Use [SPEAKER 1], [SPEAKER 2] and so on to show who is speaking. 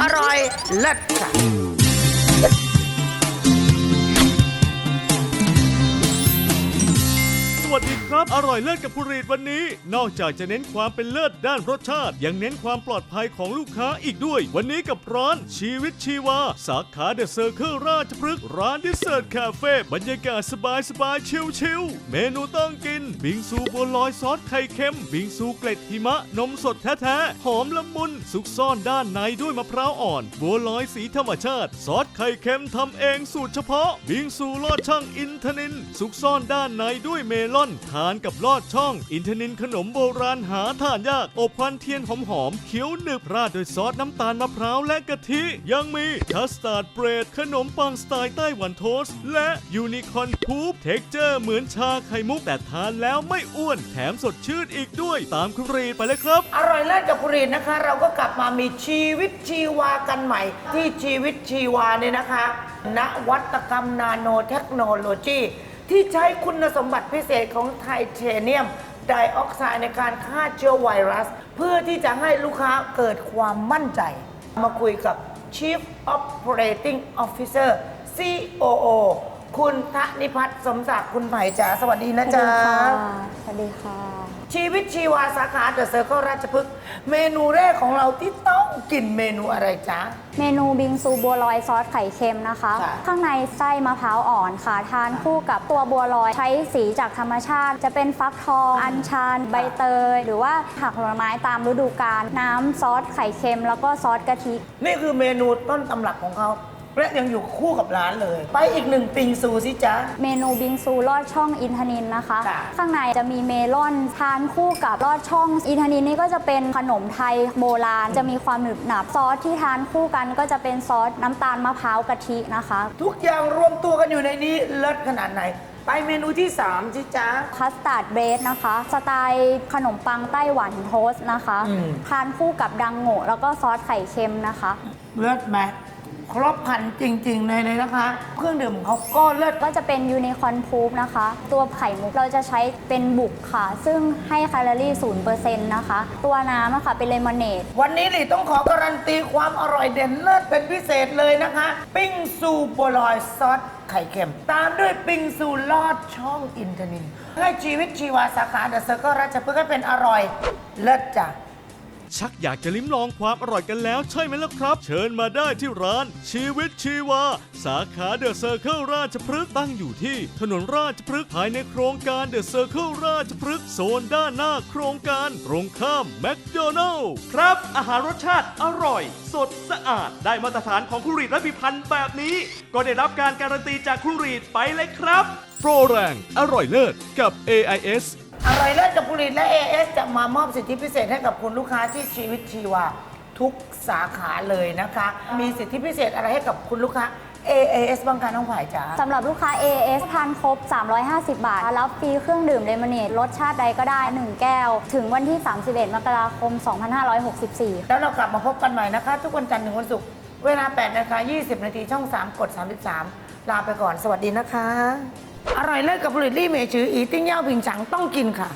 [SPEAKER 1] อร่อยเลิศค่ะ
[SPEAKER 2] วัสดีครับ อร่อยเลิศกับผู้รีดวันนี้ นอกจากจะเน้นความเป็นเลิศด้านรสชาติ ยังเน้นความปลอดภัยของลูกค้าอีกด้วย วันนี้กับร้านชีวิตชีวา สาขาเดอะเซอร์เคิลราชพฤกษ์ร้านดิเซอร์คาเฟ่บรรยากาศสบายสบายชิลชิลๆเมนูต้องกิน บิงซูบัวลอยซอสไข่เค็ม บิงซูเกล็ดหิมะนมสดแท้ๆหอมละมุนซุกซ่อนด้านในด้วยมะพร้าวอ่อน บัวลอยสีธรรมชาติ ซอสไข่เค็มทำเองสูตรเฉพาะ บิงซูลอดช่างอินทนินซุกซ่อนด้านในด้วยเมลอนทานกับลอดช่อง อินทนินขนมโบราณหาทานยาก อบควันเทียนหอมๆเคี้ยวหนึบราดด้วยซอสน้ำตาลมะพร้าวและกะทิ ยังมีคัสตาร์ดเบรด ขนมปังสไตล์ไต้หวันโทสต์และยูนิคอนพูปเท็กเจอร์เหมือนชาไข่มุกแต่ทานแล้วไม่อ้วน แถมสดชื่นอีกด้วย ตามคุณรีดไปเลยครับ
[SPEAKER 1] อร่อยเลิศกับผลิตนะคะ เราก็กลับมามีชีวิตชีวากันใหม่ ที่ชีวิตชีวาเนี่ยนะคะ นวัตกรรมนาโนเทคโนโลยี ที่ใช้คุณสมบัติพิเศษของไทเทเนียมไดออกไซด์ในการฆ่าเชื้อไวรัส เพื่อที่จะให้ลูกค้าเกิดความมั่นใจ มาคุยกับ Chief Operating Officer COO คุณทนิพัฒน์สมศักดิ์คุณไผ่จ๋าสวัสดีนะจ๊ะ
[SPEAKER 3] สวัสดีค่ะ
[SPEAKER 1] ชีวิตชีวาสาขาเดอะเซอร์เคิลราชพฤกษ์เมนูแรกของเราที่ต้องกินเมนูอะไรจ๊ะ
[SPEAKER 3] เมนูบิงซูบัวลอยซอสไข่เค็มนะคะ
[SPEAKER 1] ค่ะ
[SPEAKER 3] ข้างในไส้มะพร้าวอ่อนค่ะ ทานคู่กับตัวบัวลอย ใช้สีจากธรรมชาติ จะเป็นฟักทอง อัญชัน ใบเตย หรือว่าผักผลไม้ตามฤดูกาล น้ำซอสไข่เค็ม แล้วก็ซอสกะทิ
[SPEAKER 1] นี่คือเมนูต้นตำรับของเขา และยังอยู่คู่กับร้านเลย ไปอีกหนึ่งปิงซูสิจ๊ะ
[SPEAKER 3] เมนูบิงซูลอดช่องอินทนินนะคะ
[SPEAKER 1] ค่ะ
[SPEAKER 3] ข้างในจะมีเมลอนทานคู่กับลอดช่องอินทนินนี่ก็จะเป็นขนมไทยโบราณ จะมีความหนึบหนับซอสที่ทานคู่กันก็จะเป็นซอสน้ำตาลมะพร้าวกะทินะคะ
[SPEAKER 1] ทุกอย่างรวมตัวกันอยู่ในนี้เลิศขนาดไหน ไปเมนูที่3สิจ๊ะ
[SPEAKER 3] คัสตาร์ดเบรดนะคะ สไตล์ขนมปังไต้หวันโทสต์นะคะ
[SPEAKER 1] อืม
[SPEAKER 3] ทานคู่กับดังโง่แล้วก็ซอสไข่เค็มนะคะ
[SPEAKER 1] เลิศไหม ครบครันจริงๆเลยเลยนะคะ เครื่องดื่มของเขาก็เลิศ
[SPEAKER 3] ก็จะเป็นยูนิคอนพูฟนะคะ ตัวไข่มุกเราจะใช้เป็นบุกค่ะ ซึ่งให้แคลอรี่ศูนย์เปอร์เซ็นต์นะคะ ตัวน้ำอะค่ะเป็นเลมอนเนด
[SPEAKER 1] วันนี้นี่ต้องขอการันตีความอร่อยเด่นเลิศเป็นพิเศษเลยนะคะ ปิ้งซูโบวลอยซอสไข่เค็ม ตามด้วยปิ้งซูลอดช่องอินทนินให้ชีวิตชีวาสาขาเดอะเซอร์เคิลราชพฤกษ์ให้เป็นอร่อยเลิศจ้ะ
[SPEAKER 2] ชักอยากจะลิ้มลองความอร่อยกันแล้วใช่ไหมล่ะครับ เชิญมาได้ที่ร้าน ชีวิตชีวา สาขาเดอะเซอร์เคิลราชพฤกษ์ตั้งอยู่ที่ ถนนราชพฤกษ์ภายในโครงการเดอะเซอร์เคิลราชพฤกษ์โซนด้านหน้าโครงการตรงข้ามแมคโดนัลล์ครับ อาหารรสชาติอร่อย สดสะอาดได้มาตรฐานของคุรีดและพิพันธ์แบบนี้ ก็ได้รับการการันตีจากคุรีดไปเลยครับ โปรแรงอร่อยเลิศกับ AIS
[SPEAKER 1] อร่อยเลิศกับผลิตและ AS จะมามอบสิทธิพิเศษให้กับคุณลูกค้าที่ชีวิตชีวาทุกสาขาเลยนะคะ มีสิทธิพิเศษอะไรให้กับคุณลูกค้า AAS บ้างคะน้องผายจ๋า
[SPEAKER 3] สำหรับลูกค้า AS ทานครบ 350 บาท รับฟรีเครื่องดื่มเลมอนเนดรสชาติใดก็ได้ 1 แก้ว ถึงวันที่ 31 มกราคม 2564
[SPEAKER 1] แล้วเรากลับมาพบกันใหม่นะคะ ทุกวันจันทร์ถึงวันศุกร์เวลา8นาฬิกา20 นาทีช่อง 3 กด 33 ลาไปก่อนสวัสดีนะคะ อร่อยเลิศกับผลิตลี่เมจืออีติ้งเย่าผิงฉังต้องกินค่ะ